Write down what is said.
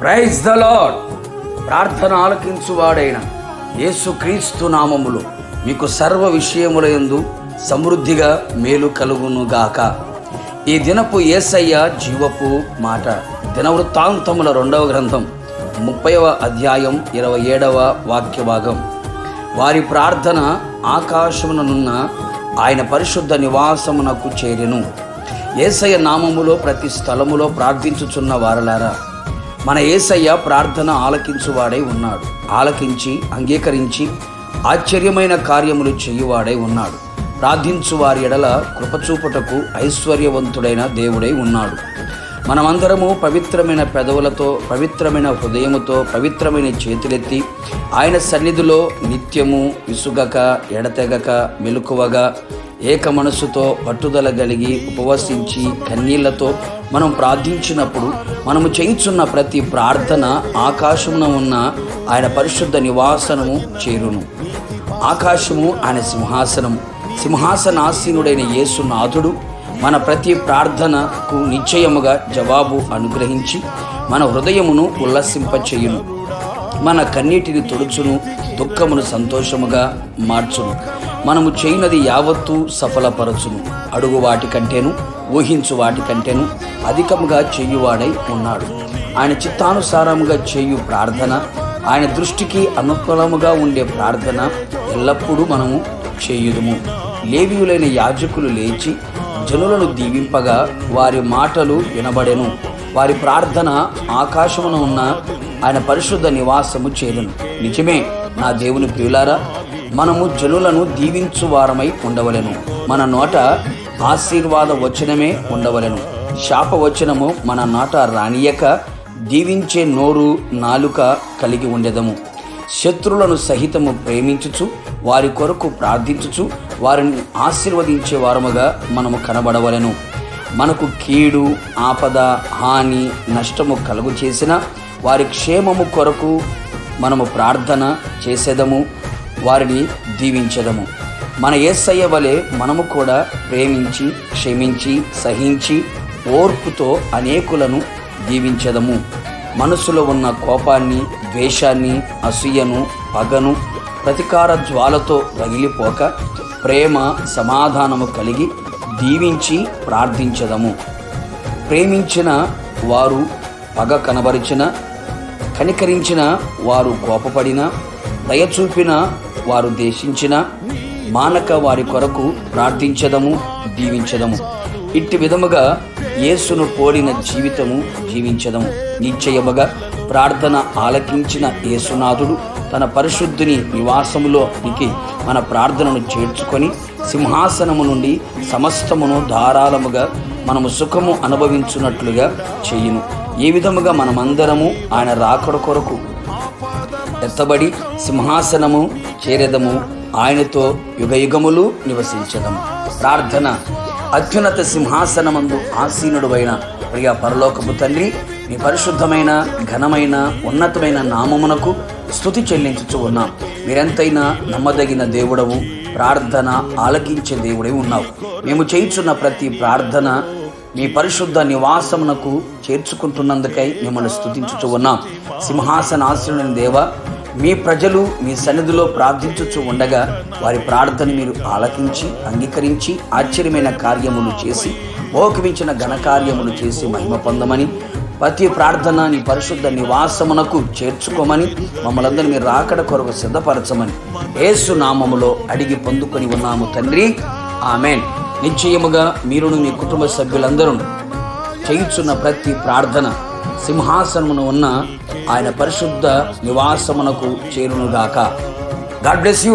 Praise the lord ప్రార్థన ఆలకించువాడైన యేసుక్రీస్తు నామములు మీకు సర్వ విషయముల యందు సమృద్ధిగా మేలు కలుగునుగాక ఈ దినపు ఏసయ్య జీవపు మాట. దినవృత్తాంతముల రెండవ గ్రంథం ముప్పైవ అధ్యాయం ఇరవై ఏడవ వాక్య భాగం వారి ప్రార్థన ఆకాశముననున్న ఆయన పరిశుద్ధ నివాసమునకు చేరెను. ఏసయ్య నామములో ప్రతి స్థలములో ప్రార్థించుచున్న వారలారా మన ఏసయ్య ప్రార్థన ఆలకించువాడై ఉన్నాడు. ఆలకించి అంగీకరించి ఆశ్చర్యమైన కార్యములు చేయువాడై ఉన్నాడు. ప్రార్థించు వారి ఎడల కృపచూపుటకు ఐశ్వర్యవంతుడైన దేవుడై ఉన్నాడు. మనమందరము పవిత్రమైన పెదవులతో పవిత్రమైన హృదయముతో పవిత్రమైన చేతులెత్తి ఆయన సన్నిధిలో నిత్యము విసుగక ఎడతెగక మెలకువగా ఏక మనసుతో పట్టుదల కలిగి ఉపవసించి కన్నీళ్ళతో మనం ప్రార్థించినప్పుడు మనము చేయుచున్న ప్రతి ప్రార్థన ఆకాశమున ఉన్న ఆయన పరిశుద్ధ నివాసనము చేరును. ఆకాశము ఆయన సింహాసనం. సింహాసనాసీనుడైన యేసునాథుడు మన ప్రతి ప్రార్థనకు నిశ్చయముగా జవాబు అనుగ్రహించి మన హృదయమును ఉల్లసింపచేయును. మన కన్నీటిని తుడుచును దుఃఖమును సంతోషముగా మార్చును. మనము చేయనది యావత్తూ సఫలపరచును. అడుగు వాటి కంటేను ఊహించు వాటి కంటేను అధికముగా చేయువాడై ఉన్నాడు. ఆయన చిత్తానుసారముగా చేయు ప్రార్థన ఆయన దృష్టికి అనుకూలముగా ఉండే ప్రార్థన ఎల్లప్పుడూ మనము చేయుదుము. లేవీయులైన యాజకులు లేచి జనులను దీవింపగా వారి మాటలు వినబడెను. వారి ప్రార్థన ఆకాశమున ఉన్న ఆయన పరిశుద్ధ నివాసము చేరును. నిజమే నా దేవుని ప్రియులారా మనము జనులను దీవించు వారమై ఉండవలెను. మన నోట ఆశీర్వాద వచనమే ఉండవలెను. శాప వచనము మన నాట రానియక దీవించే నోరు నాలుక కలిగి ఉండెదము. శత్రులను సహితము ప్రేమించుచు వారి కొరకు ప్రార్థించుచు వారిని ఆశీర్వదించే వారముగా మనము కనబడవలెను. మనకు కీడు ఆపద హాని నష్టము కలుగు చేసిన వారి క్షేమము కొరకు మనము ప్రార్థన చేసేదము. వారిని దీవించదము. మన ఏసయ్య వలె మనము కూడా ప్రేమించి క్షమించి సహించి ఓర్పుతో అనేకులను దీవించదము. మనసులో ఉన్న కోపాన్ని ద్వేషాన్ని అసూయను పగను ప్రతికార జ్వాలతో రగిలిపోక ప్రేమ సమాధానము కలిగి దీవించి ప్రార్థించదము. ప్రేమించిన వారు పగ కనబరిచిన కనికరించిన వారు కోపపడిన దయచూపిన వారు దేశించిన మానక వారి కొరకు ప్రార్థించదము దీవించదము. ఇట్టి విధముగా యేసును పోలిన జీవితము జీవించదము. నిశ్చయముగా ప్రార్థన ఆలకించిన యేసునాథుడు తన పరిశుద్ధిని నివాసములోనికి మన ప్రార్థనను చేర్చుకొని సింహాసనము నుండి సమస్తమును ధారాళముగా మనము సుఖము అనుభవించున్నట్లుగా చేయును. ఏ విధముగా మనమందరము ఆయన రాకడ కొరకు ఎత్తబడి సింహాసనము చేరెదము. ఆయనతో యుగయుగములు నివసించదము ప్రార్థన. అత్యున్నత సింహాసనమందు ఆసీనుడువైన ప్రియ పరలోకపు తండ్రి నీ పరిశుద్ధమైన ఘనమైన ఉన్నతమైన నామమునకు స్థుతి చెల్లించుచు ఉన్నాం. మీరెంతైనా నమ్మదగిన దేవుడవు ప్రార్థన ఆలకించే దేవుడే ఉన్నావు. మేము చేయించున్న ప్రతి ప్రార్థన మీ పరిశుద్ధ నివాసమునకు చేర్చుకుంటున్నందుకై మిమ్మల్ని స్థుతించుచు ఉన్నాం. సింహాసనాశ్రుని దేవ మీ ప్రజలు మీ సన్నిధిలో ప్రార్థించుచు ఉండగా వారి ప్రార్థన మీరు ఆలకించి అంగీకరించి ఆశ్చర్యమైన కార్యములు చేసి ఓకమించిన ఘనకార్యములు చేసి మహిమ పొందమని ప్రతి ప్రార్థన నీ పరిశుద్ధ నివాసమునకు చేర్చుకోమని మమ్మల్ందరూ మీరు రాకడ కొరకు సిద్ధపరచమని ఏసు నామములో అడిగి పొందుకొని ఉన్నాము తండ్రి. ఆమెన్. నిశ్చయముగా మీరును మీ కుటుంబ సభ్యులందరూ చేయుచున్న ప్రతి ప్రార్థన సింహాసనమును ఉన్న ఆయన పరిశుద్ధ నివాసమునకు చేరునుగాక. God bless you